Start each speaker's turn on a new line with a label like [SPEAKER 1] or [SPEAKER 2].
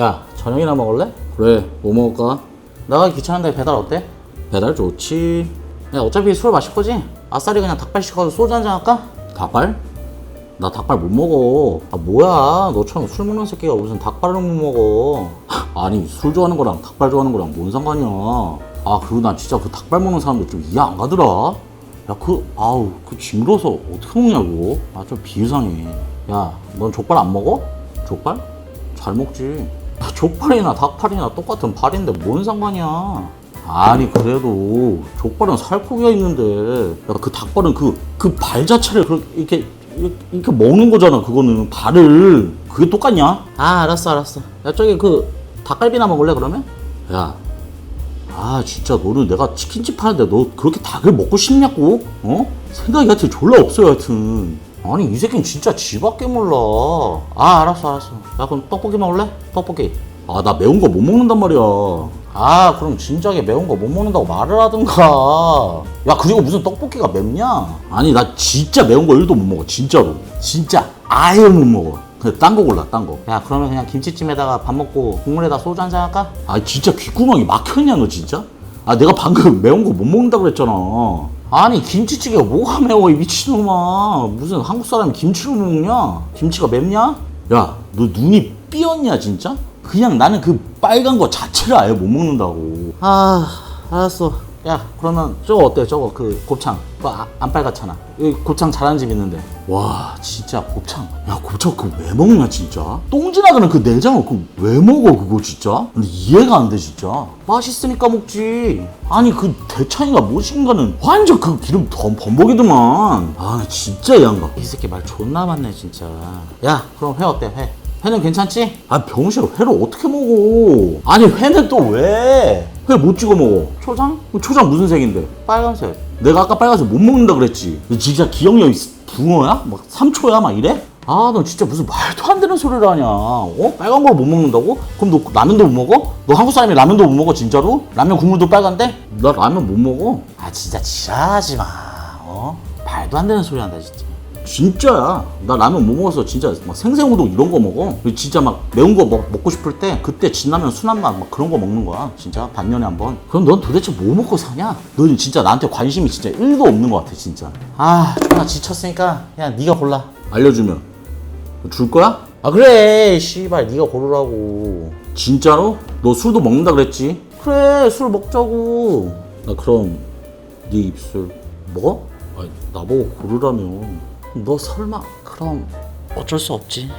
[SPEAKER 1] 야 저녁이나 먹을래? 그래 뭐 먹을까? 나가기 귀찮은데 배달 어때? 배달 좋지 야 어차피 술 마실 거지? 아싸리 그냥 닭발 시켜서 소주 한 잔 할까? 닭발? 나 닭발 못 먹어 아 뭐야 너처럼 술 먹는 새끼가 무슨 닭발을 못 먹어 아니 술 좋아하는 거랑 닭발 좋아하는 거랑 뭔 상관이야 아 그리고 난 진짜 그 닭발 먹는 사람들 좀 이해 안 가더라 야 그 아우 그 징그러서 어떻게 먹냐고 아 좀 비유상해 야 넌 족발 안 먹어? 족발? 잘 먹지 야, 족발이나 닭발이나 똑같은 발인데 뭔 상관이야 아니 그래도 족발은 살코기가 있는데 야, 그 닭발은 그 그 발 자체를 그렇게 이렇게 이렇게, 먹는 거잖아 그거는 발을 그게 똑같냐? 아 알았어 알았어 야 저기 그 닭갈비나 먹을래 그러면? 야 아 진짜 너는 내가 치킨집 하는데 너 그렇게 닭을 먹고 싶냐고? 어? 생각이 하여튼 졸라 없어 하여튼 아니 이 새끼는 진짜 지밖에 몰라 아 알았어 알았어 야 그럼 떡볶이 먹을래? 떡볶이 아 나 매운 거 못 먹는단 말이야 아 그럼 진작에 매운 거 못 먹는다고 말을 하든가 야 그리고 무슨 떡볶이가 맵냐 아니 나 진짜 매운 거 1도 못 먹어 진짜로 진짜 아예 못 먹어 그냥 딴 거 골라 딴 거. 야 그러면 그냥 김치찜에다가 밥 먹고 국물에다 소주 한 잔 할까? 아 진짜 귓구멍이 막혔냐 너 진짜? 아 내가 방금 매운 거 못 먹는다 그랬잖아. 아니 김치찌개가 뭐가 매워 이 미친놈아. 무슨 한국 사람이 김치를 못 먹냐? 김치가 맵냐? 야 너 눈이 삐었냐 진짜? 그냥 나는 그 빨간 거 자체를 아예 못 먹는다고. 아 알았어. 야 그러면 저거 어때? 저거 그 곱창. 그거 아- 안 빨갛잖아. 여기 곱창 잘하는 집 있는데. 와 진짜 곱창. 야 곱창 그거 왜 먹냐 진짜? 똥 지나가는 그 내장을 그거 왜 먹어 그거 진짜? 근데 이해가 안 돼 진짜. 맛있으니까 먹지. 아니 그 대창이가 무엇인가는 완전 그 기름 덤 범벅이더만. 아나 진짜 이해한가 이 새끼 말 존나 많네 진짜. 야 그럼 회 어때? 회 회는 괜찮지? 아 병신 회를 어떻게 먹어 아니 회는 또 왜? 회 못 찍어 먹어 초장? 그럼 초장 무슨 색인데? 빨간색 내가 아까 빨간색 못 먹는다 그랬지 너 진짜 기억력이 붕어야? 막 3초야 막 이래? 아 너 진짜 무슨 말도 안 되는 소리를 하냐 어? 빨간 걸 못 먹는다고? 그럼 너 라면도 못 먹어? 너 한국 사람이 라면도 못 먹어 진짜로? 라면 국물도 빨간데? 나 라면 못 먹어 아 진짜 지랄하지 마 어? 말도 안 되는 소리 한다 진짜 진짜야. 나 라면 못 먹어서 진짜 막 생생우동 이런 거 먹어. 진짜 막 매운 거 먹, 먹고 싶을 때 그때 진라면 순한 맛 막 그런 거 먹는 거야. 진짜 반년에 한 번. 그럼 넌 도대체 뭐 먹고 사냐? 넌 진짜 나한테 관심이 진짜 1도 없는 것 같아 진짜. 아, 나 지쳤으니까 그냥 네가 골라. 알려주면 줄 거야? 아 그래, 씨발 네가 고르라고. 진짜로? 너 술도 먹는다 그랬지? 그래, 술 먹자고. 나 그럼 네 입술 뭐? 아니 나보고 고르라며 너 설마 그럼 어쩔 수 없지